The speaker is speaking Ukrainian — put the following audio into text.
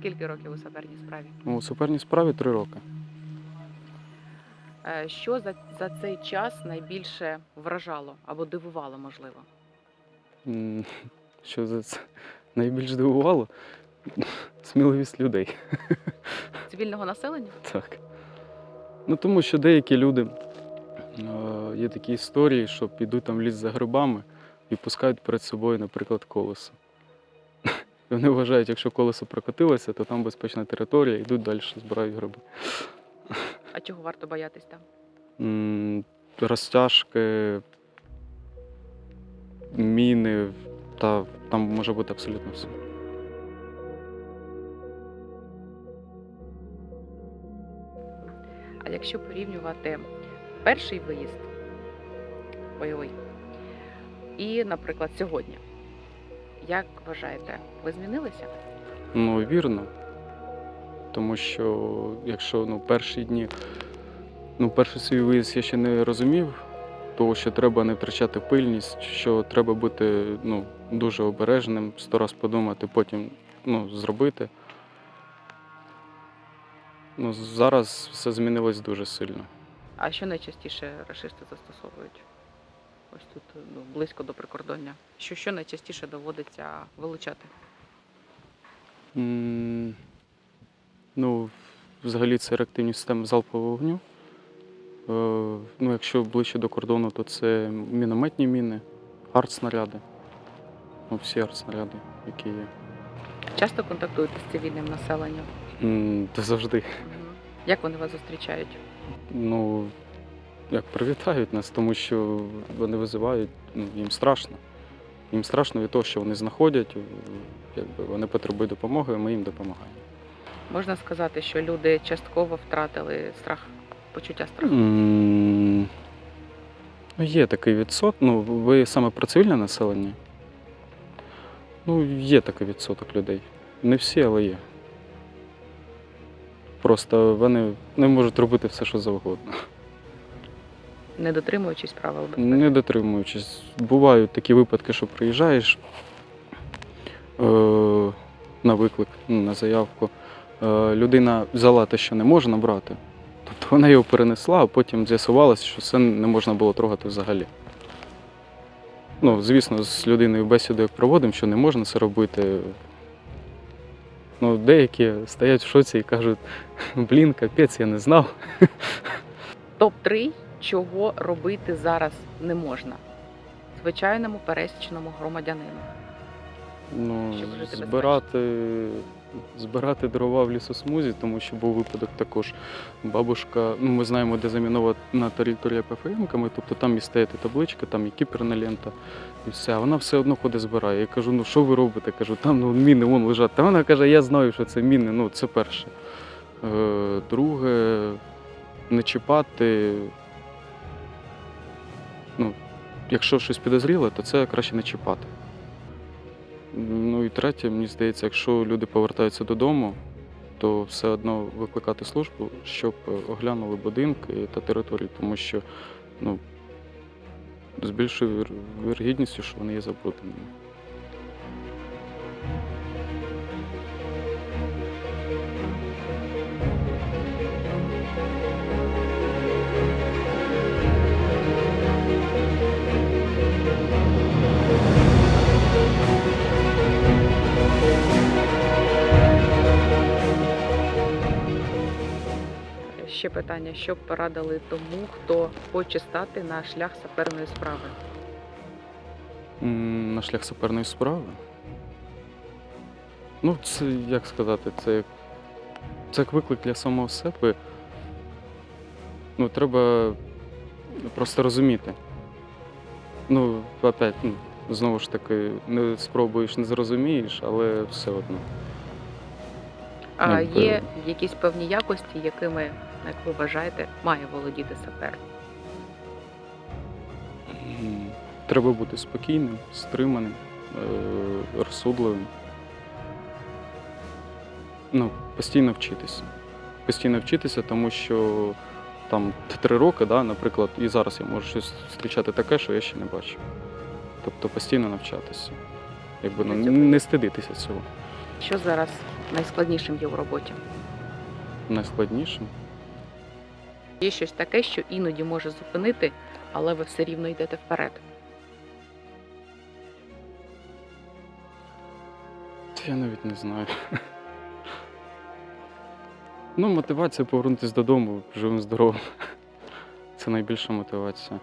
Скільки років у саперній справі? У суперній справі три роки. Е, Що за, за цей час найбільше вражало або дивувало, можливо? Що за це найбільш здивувало? Сміливість людей. Цивільного населення? Так. Ну тому що деякі люди е, є такі історії, що підуть там в ліс за грибами і пускають перед собою, наприклад, колесо. І вони вважають, якщо колесо прокотилося, то там безпечна територія, йдуть далі, збирають гриби. А чого варто боятись там? М, Розтяжки, міни, та там може бути абсолютно все. А якщо порівнювати перший виїзд бойовий і, наприклад, сьогодні, як вважаєте, ви змінилися? Ну, вірно. Тому що якщо ну, перші дні, ну, перший свій виїзд я ще не розумів, того, що треба не втрачати пильність, що треба бути ну, дуже обережним, сто раз подумати, потім ну, зробити. Ну, зараз все змінилось дуже сильно. А що найчастіше рашисти застосовують? Ось тут ну, близько до прикордоння. Що, що найчастіше доводиться вилучати? М, Ну, взагалі це реактивні системи залпового вогню. Е, Ну, якщо ближче до кордону, то це мінометні міни, артснаряди. Ну, всі артснаряди, які є. Часто контактуєте з цивільним населенням? М, Та завжди. Як вони вас зустрічають? Ну, як привітають нас, тому що вони визивають, ну, їм страшно. Їм страшно від того, що вони знаходять, якби вони потребують допомоги, ми їм допомагаємо. Можна сказати, що люди частково втратили страх, почуття страху. Ну, є такий відсоток. Ну, ви саме про цивільне населення? Ну, є такий відсоток людей. Не всі, але є. Просто вони не можуть робити все, що завгодно. Не дотримуючись правил безпеки. Не дотримуючись. Бувають такі випадки, що приїжджаєш е, на виклик, ну, на заявку. Е, людина взяла те, що не можна брати. Тобто вона його перенесла, а потім з'ясувалося, що це не можна було трогати взагалі. Ну, звісно, з людиною бесіду як проводимо, що не можна це робити. Ну, деякі стоять в шоці і кажуть, блін, капець, я не знав. Топ-3, чого робити зараз не можна звичайному пересічному громадянину. Ну, збирати, збирати дрова в лісосмузі, тому що був випадок також. Бабушка, ну ми знаємо, де замінована територія ПФМ-ками, тобто там і стоять табличка, там і кіперна лента, і все. А вона все одно ходить збирає. Я кажу, ну що ви робите? Кажу, там ну, міни вон лежать. Та вона каже, я знаю, що це міни, ну це перше. Е, друге, не чіпати. Ну, якщо щось підозріле, то це краще не чіпати. Ну і третє, мені здається, якщо люди повертаються додому, то все одно викликати службу, щоб е, оглянули будинки та території, тому що ну, з більшою вір- вірогідністю, що вони є забрудненими. Ще питання, що б порадили тому, хто хоче стати на шлях саперної справи? На шлях саперної справи. Ну, це як сказати, це, це як виклик для самого себе. Ну, треба просто розуміти. Ну, опять, ну, знову ж таки, не спробуєш, не зрозумієш, але все одно. А є якісь певні якості, якими, як ви вважаєте, має володіти сапер? Треба бути спокійним, стриманим, е, розсудливим. Ну, постійно вчитися. Постійно вчитися, тому що там три роки, да, наприклад, і зараз я можу щось зустрічати таке, що я ще не бачив. Тобто постійно навчатися. Якби ну, не стидитися цього. Що зараз найскладнішим є у роботі? Найскладнішим. Є щось таке, що іноді може зупинити, але ви все рівно йдете вперед. Я навіть не знаю. Ну, мотивація повернутися додому живим здоровим. Це найбільша мотивація.